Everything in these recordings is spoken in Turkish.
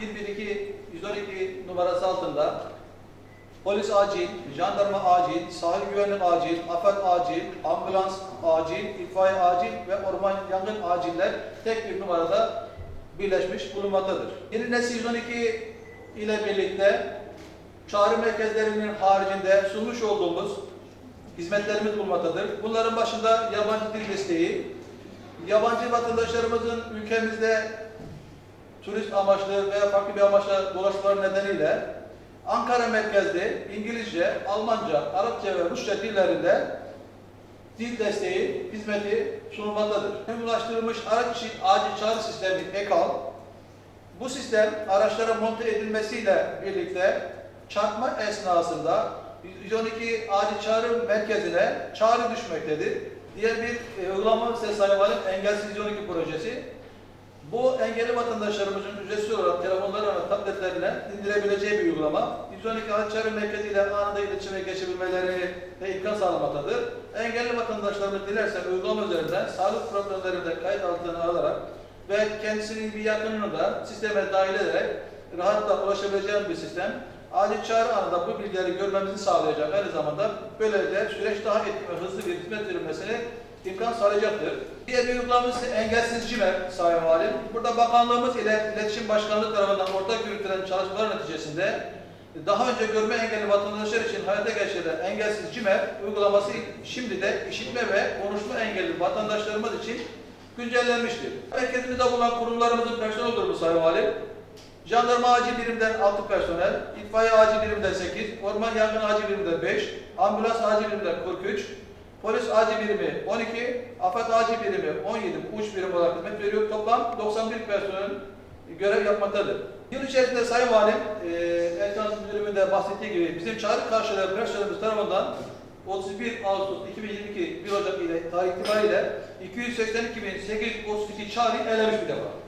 112 112 numarası altında polis acil, jandarma acil, sahil güvenlik acil, afet acil, ambulans acil, itfaiye acil ve orman yangın aciller tek bir numarada birleşmiş bulunmaktadır. Yeni nesil 112 ile birlikte çağrı merkezlerinin haricinde sunmuş olduğumuz hizmetlerimiz bulunmaktadır. Bunların başında yabancı dil desteği, yabancı vatandaşlarımızın ülkemizde turist amaçlı veya farklı bir amaçla dolaşmaları nedeniyle Ankara merkezli İngilizce, Almanca, Arapça ve Rusça dillerinde dil desteği hizmeti sunulmaktadır. Ulaştırılmış araç için acil çağrı sistemi EKAL, bu sistem araçlara monte edilmesiyle birlikte çarpma esnasında 112 acil çağrı merkezine çağrı düşmektedir. Diğer bir e, uygulama Sayın Valim Engelsiz 112 projesi. Bu engelli vatandaşlarımızın ücretsiz olarak telefonlarına ve tabletlerine indirebileceği bir uygulama. 112 acil çağrı merkeziyle anında iletişime geçebilmeleri de imkan sağlamaktadır. Engelli vatandaşlarımız dilerse uygulama üzerinden sağlık problemlerinde kayıt altına alarak ve kendisinin bir yakınını da sisteme dahil ederek rahatla ulaşabileceğim bir sistem. Acil çağrı anında bu bilgileri görmemizi sağlayacak. Aynı zamanda böylece süreç daha etkin ve hızlı bir hizmet verilmesini imkan sağlayacaktır. Diğer bir uygulamamız engelsiz CİMER Sayın Valim. Burada bakanlığımız ile İletişim Başkanlığı tarafından ortak yürütülen çalışmalar neticesinde daha önce görme engelli vatandaşlar için hayata geçirilen engelsiz CİMER uygulaması şimdi de işitme ve konuşma engelli vatandaşlarımız için güncellenmiştir. Merkezimizde bulunan kurumlarımızın personel grubu Sayın Valim, Jandarma acil birimden 6 personel, itfaiye acil birimden 8, orman yangın acil birimden 5, ambulans acil birimden 43, polis acil birimi 12, afet acil birimi 17 uç birim olarak hizmet veriyor. Toplam 91 personel görev yapmaktadır. Yıl içerisinde Sayın Valim, e, Erkan Müdürümün bahsettiği gibi bizim çağrı karşılığı personelimiz tarafından 31 Ağustos 2022 1 Ocak ile tarih itibariyle 282.832 çağrı elemiş bir defa.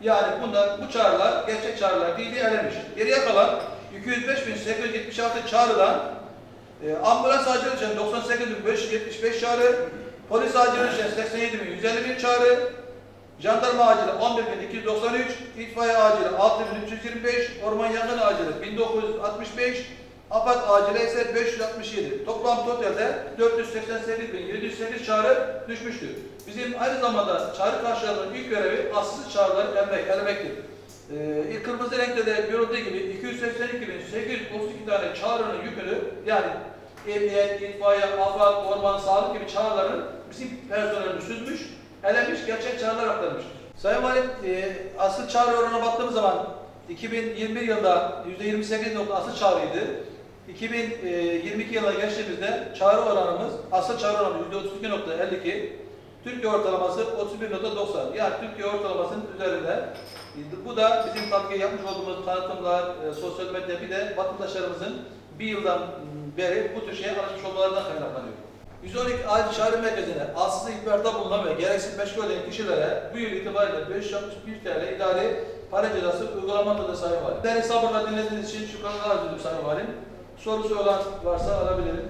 Yani bunlar, bu çağrılar gerçek çağrılar değil diye elemiş. Geriye kalan 205.876 çağrıdan e, ambulans acil için 98.575 çağrı, polis acil için 87.151 çağrı, jandarma acili 11.293, itfaiye acili 6.325, orman yangın acili 1965, afet acili ise 567. Toplam totalde 488.708 çağrı düşmüştür. Bizim aynı zamanda çağrı karşılarının ilk görevi asılsız çağrıları elmek, elemektir. Ee, ilk kırmızı renkte de görüldüğü gibi 282.832 tane çağrının yükünü yani emniyet, itfaiye, afet, orman, sağlık gibi çağrıların bizim personelimiz süzmüş, elemiş, gerçek çağrılar aktarmıştır. Sayın Valim, e, asıl çağrı oranına baktığımız zaman 2021 yılında %28 nokta asıl çağrıydı. 2022 yılına geçtiğimizde çağrı oranımız, asıl çağrı oranı %32.52, Türkiye ortalaması 31.90. Yani Türkiye ortalamasının üzerinde. Bu da bizim tabii yapmış olduğumuz tanıtımlar, e, sosyal medya bir de vatandaşlarımızın bir yıldan beri bu tür şeye alışmış olmalarından kaynaklanıyor. 112 acil çağrı merkezine aslı ihbarda bulunan ve gereksiz meşgul eden kişilere bu yıl itibariyle 561 TL idari para cezası uygulamaktadır Sayın Valim. Değerli sabırla dinlediğiniz için şükranlar arz ediyorum Valim. Sorusu olan varsa alabilirim.